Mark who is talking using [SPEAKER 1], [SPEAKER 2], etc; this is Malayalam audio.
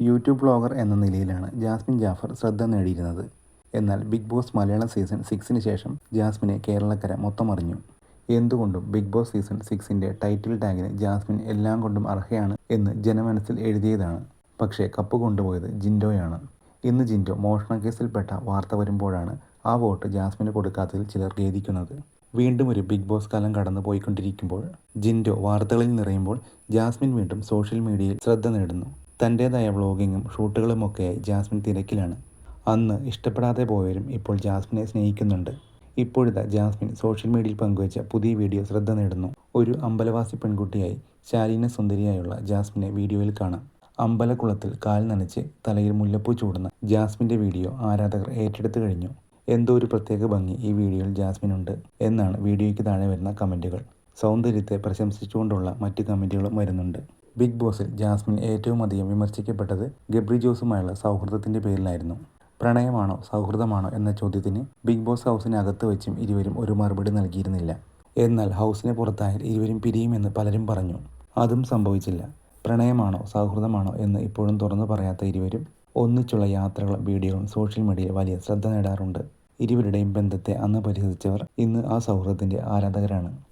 [SPEAKER 1] യൂട്യൂബ് ബ്ലോഗർ എന്ന നിലയിലാണ് ജാസ്മിൻ ജാഫർ ശ്രദ്ധ നേടിയിരുന്നത്. എന്നാൽ ബിഗ് ബോസ് മലയാളം സീസൺ സിക്സിന് ശേഷം ജാസ്മിനെ കേരളക്കര മൊത്തം അറിഞ്ഞു. എന്തുകൊണ്ടും ബിഗ് ബോസ് സീസൺ സിക്സിന്റെ ടൈറ്റിൽ ടാഗിന് ജാസ്മിൻ എല്ലാം കൊണ്ടും അർഹയാണ് എന്ന് ജനമനസ്സിൽ എഴുതിയതാണ്. പക്ഷേ കപ്പ് കൊണ്ടുപോയത് ജിൻഡോയാണ്. ഇന്ന് ജിൻഡോ മോഷണ കേസിൽപ്പെട്ട വാർത്ത വരുമ്പോഴാണ് ആ വോട്ട് ജാസ്മിന് കൊടുക്കാത്തതിൽ ചിലർ ഖേദിക്കുന്നത്. വീണ്ടും ഒരു ബിഗ് ബോസ് കാലം കടന്നു പോയിക്കൊണ്ടിരിക്കുമ്പോൾ ജിൻഡോ വാർത്തകളിൽ നിറയുമ്പോൾ ജാസ്മിൻ വീണ്ടും സോഷ്യൽ മീഡിയയിൽ ശ്രദ്ധ നേടുന്നു. തന്റേതായ വ്ളോഗിങ്ങും ഷൂട്ടുകളുമൊക്കെ ജാസ്മിൻ തിരക്കിലാണ്. അന്ന് ഇഷ്ടപ്പെടാതെ പോയവരും ഇപ്പോൾ ജാസ്മിനെ സ്നേഹിക്കുന്നുണ്ട്. ഇപ്പോഴത്തെ ജാസ്മിൻ സോഷ്യൽ മീഡിയയിൽ പങ്കുവച്ച പുതിയ വീഡിയോ ശ്രദ്ധ നേടുന്നു. ഒരു അമ്പലവാസി പെൺകുട്ടിയായി ശാലീന സുന്ദരിയായുള്ള ജാസ്മിനെ വീഡിയോയിൽ കാണാം. അമ്പലക്കുളത്തിൽ കാൽ നനച്ച് തലയിൽ മുല്ലപ്പൂ ചൂടുന്ന ജാസ്മിന്റെ വീഡിയോ ആരാധകർ ഏറ്റെടുത്തു കഴിഞ്ഞു. എന്തോ ഒരു പ്രത്യേക ഭംഗി ഈ വീഡിയോയിൽ ജാസ്മിനുണ്ട് എന്നാണ് വീഡിയോയ്ക്ക് താഴെ വരുന്ന കമന്റുകൾ സൗന്ദര്യത്തെ പ്രശംസിച്ചുകൊണ്ടുള്ള മറ്റ് കമന്റുകളും വരുന്നുണ്ട്. ബിഗ് ബോസിൽ ജാസ്മിൻ ഏറ്റവും അധികം വിമർശിക്കപ്പെട്ടത് ഗബ്രി ജോസുമായുള്ള സൗഹൃദത്തിന്റെ പേരിലായിരുന്നു. പ്രണയമാണോ സൗഹൃദമാണോ എന്ന ചോദ്യത്തിന് ബിഗ് ബോസ് ഹൗസിനകത്ത് വെച്ചും ഇരുവരും ഒരു മറുപടി നൽകിയിരുന്നില്ല. എന്നാൽ ഹൗസിന് പുറത്തായാൽ ഇരുവരും പിരിയുമെന്ന് പലരും പറഞ്ഞു. അതും സംഭവിച്ചില്ല. പ്രണയമാണോ സൗഹൃദമാണോ എന്ന് ഇപ്പോഴും തുറന്നു പറയാത്ത ഇരുവരും ഒന്നിച്ചുള്ള യാത്രകളും വീഡിയോകളും സോഷ്യൽ മീഡിയയിൽ വലിയ ശ്രദ്ധ നേടാറുണ്ട്. ഇരുവരുടെയും ബന്ധത്തെ അന്ന് പരിഹസിച്ചവർ ഇന്ന് ആ സൗഹൃദത്തിന്റെ ആരാധകരാണ്.